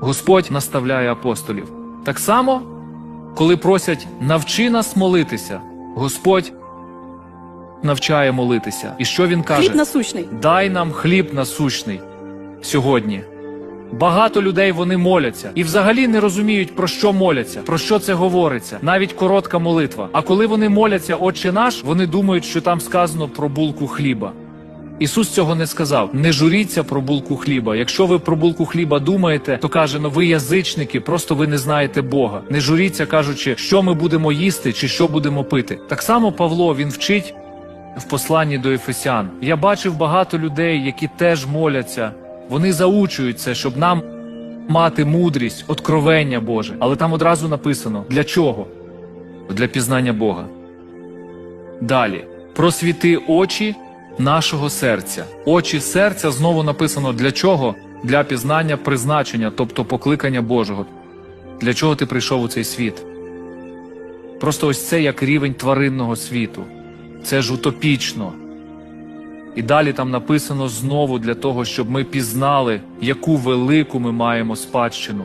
Господь наставляє апостолів. Так само, коли просять навчи нас молитися, Господь навчає молитися. І що він каже? Хліб насущний. Дай нам хліб насущний сьогодні. Багато людей вони моляться і взагалі не розуміють, про що моляться, про що це говориться, навіть коротка молитва. А коли вони моляться, Отче наш, вони думають, що там сказано про булку хліба. Ісус цього не сказав. Не журіться про булку хліба. Якщо ви про булку хліба думаєте, то каже, ну ви язичники, просто ви не знаєте Бога. Не журіться, кажучи, що ми будемо їсти чи що будемо пити. Так само Павло він вчить в посланні до Ефесян. Я бачив багато людей, які теж моляться. Вони заучують це, щоб нам мати мудрість, откровення Боже. Але там одразу написано для чого? Для пізнання Бога. Далі просвіти очі нашого серця. Очі серця знову написано для чого? Для пізнання призначення, тобто покликання Божого. Для чого ти прийшов у цей світ? Просто ось це як рівень тваринного світу. Це ж утопічно. І далі там написано знову для того, щоб ми пізнали, яку велику ми маємо спадщину.